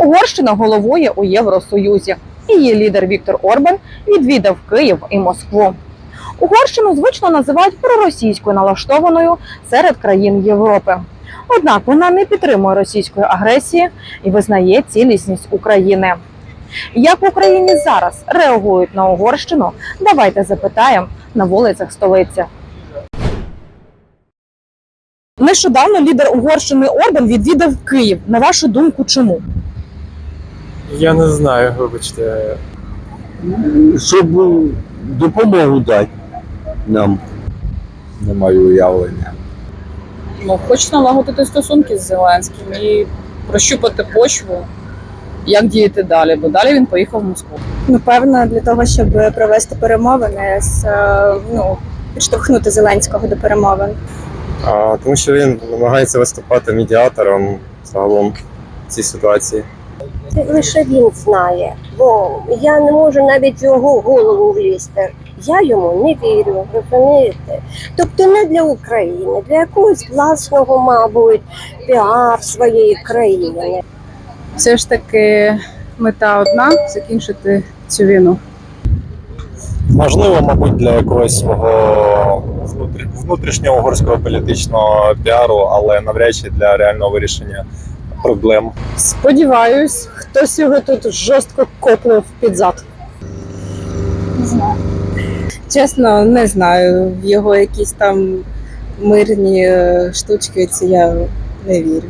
Угорщина головує у Євросоюзі. Її лідер Віктор Орбан відвідав Київ і Москву. Угорщину звично називають проросійською налаштованою серед країн Європи. Однак вона не підтримує російської агресії і визнає цілісність України. Як в Україні зараз реагують на Угорщину? Давайте запитаємо на вулицях столиці. Нещодавно лідер Угорщини Орбан відвідав Київ. На вашу думку, чому? Я не знаю, вибачте. щоб допомогу дати нам. Не маю уявлення. ну, хоче налагодити стосунки з Зеленським і прощупати почву, як діяти далі, бо далі він поїхав в Москву. Напевно, для того, щоб провести перемовини з е, ну, підштовхнути Зеленського до перемовин. А, тому що він намагається виступати медіатором загалом в цій ситуації. Лише він знає, бо я не можу навіть в його голову влізти. Я йому не вірю, розумієте? Тобто не для України, для якогось власного, мабуть, піар своєї країни. Все ж таки мета одна закінчити цю війну. Можливо, мабуть, для якогось свого внутрішнього угорського політичного піару, але навряд чи для реального вирішення проблем. Сподіваюсь, хтось його тут жорстко копнув під зад. Чесно, не знаю. В його якісь там мирні е, штучки, це я не вірю.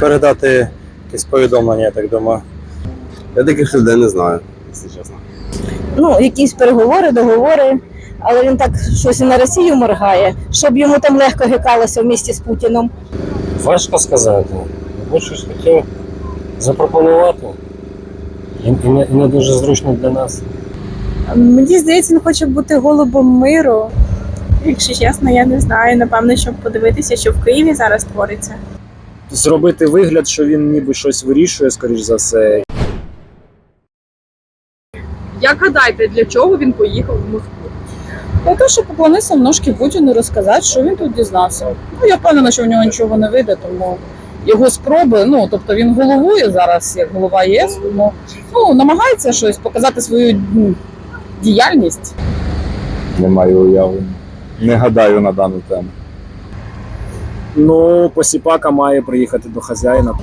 Передати якесь повідомлення, я так думаю. Я таких людей не знаю, якщо чесно. Ну, якісь переговори, договори, але він так щось і на Росію моргає, щоб йому там легко гикалося в місті з Путіном. Важко сказати. Мабуть, щось хотів запропонувати. І, і, не, і не дуже зручно для нас. Мені здається, він хоче бути голубом миру. Якщо чесно, я не знаю. Напевно, щоб подивитися, що в Києві зараз твориться. зробити вигляд, що він ніби щось вирішує, скоріш за все. Як гадаєте, для чого він поїхав в Москву? Для того, щоб поклонитися ножки Путіну, розказати, що він тут дізнався. Ну, я впевнена, що в нього нічого не вийде, тому його спроби, ну тобто він головує зараз як голова ЄС, тому ну, намагається щось показати свою діяльність. Не маю уявлення. Не гадаю на дану тему. Ну, посіпака має приїхати до хазяїна.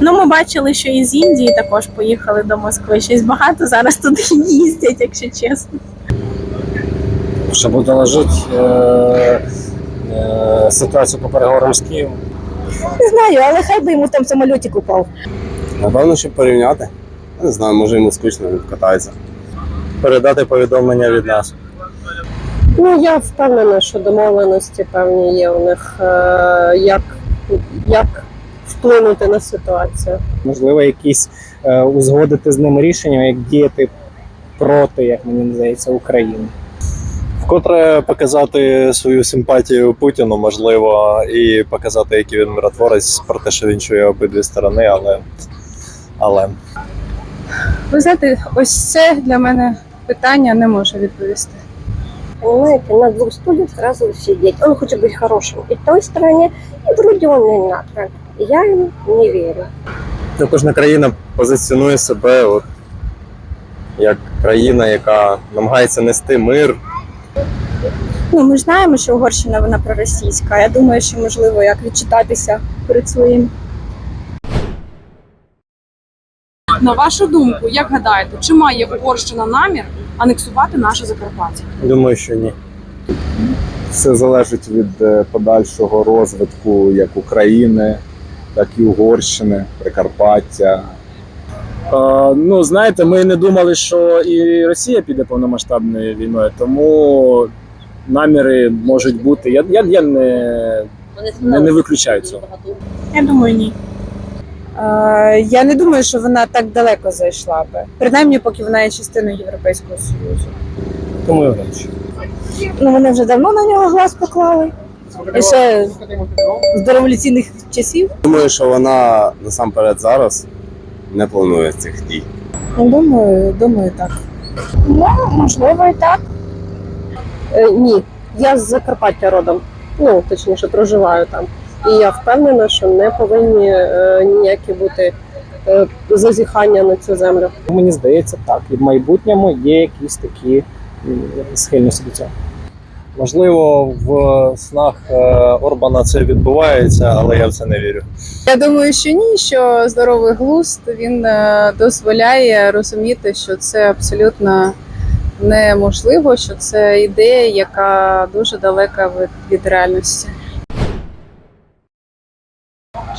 Ну, ми бачили, що із Індії також поїхали до Москви. Щось багато зараз туди їздять, якщо чесно. Щоб доложити е, е, ситуацію по переговорам з Києвом. Не знаю, але хай би йому там самолітик упав. Напевно, щоб порівняти. Не знаю, може йому скучно, він катається. Передати повідомлення від нас. Ну я впевнена, що домовленості певні є у них, е, як, як вплинути на ситуацію. Можливо, якісь е, узгодити з ним рішення, як діяти проти, як мені здається, України. Вкотре показати свою симпатію Путіну, можливо, і показати, який він миротворець, про те, що він чує обидві сторони, але. але. Ви знаєте, ось це для мене питання не можу відповісти. Понимаете, на двух стульях сразу сидеть. Он хочет быть хорошим и той стороне, и вроде он не надо. Я ему не верю. Ну, Кожна країна позиціонує себе от, як країна, яка намагається нести мир. Ну, ми ж знаємо, що Угорщина вона проросійська. Я думаю, що можливо як відчитатися перед своїм. На вашу думку, як гадаєте, чи має Угорщина намір анексувати наше Закарпаття? Думаю, що ні. Все залежить від е, подальшого розвитку як України, так і Угорщини, Прикарпаття. Е, ну, знаєте, ми не думали, що і Росія піде повномасштабною війною, тому наміри можуть бути. Я, я, я не, не, не виключаю цього. Я думаю, ні. Е, я не думаю, що вона так далеко зайшла би. Принаймні, поки вона є частиною Європейського Союзу. Думаю, вряд. Ну, вони вже давно на нього глаз поклали. І ще з дореволюційних часів. Думаю, що вона насамперед зараз не планує цих дій. Ну, Думаю, думаю, так. Ну, можливо, і так. Е, ні, я з Закарпаття родом. Ну, точніше, проживаю там. І я впевнена, що не повинні е, ніякі бути е, зазіхання на цю землю. Мені здається, так. І в майбутньому є якісь такі м, схильності до цього. Можливо, в снах е, Орбана це відбувається, але я в це не вірю. Я думаю, що ні, що здоровий глузд він е, дозволяє розуміти, що це абсолютно неможливо, що це ідея, яка дуже далека від, від реальності.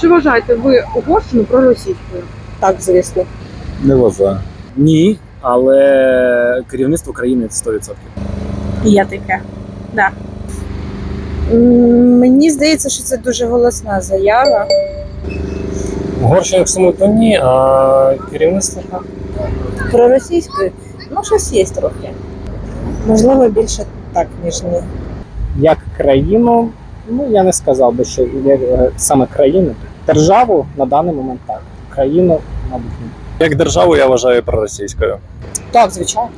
Чи вважаєте ви Угорщину проросійською? Так, звісно. Не вважаю. Ні, але керівництво країни це 100%. Є таке. Да. Мені здається, що це дуже голосна заява. Угорщина абсолютно ні, а керівництво так. Проросійською? Ну, щось є трохи. Можливо, більше так, ніж ні. Як країну, ну я не сказав би, що як, е, саме країну. Державу на даний момент так. Країну, мабуть, ні. Як державу я вважаю проросійською. Так, звичайно.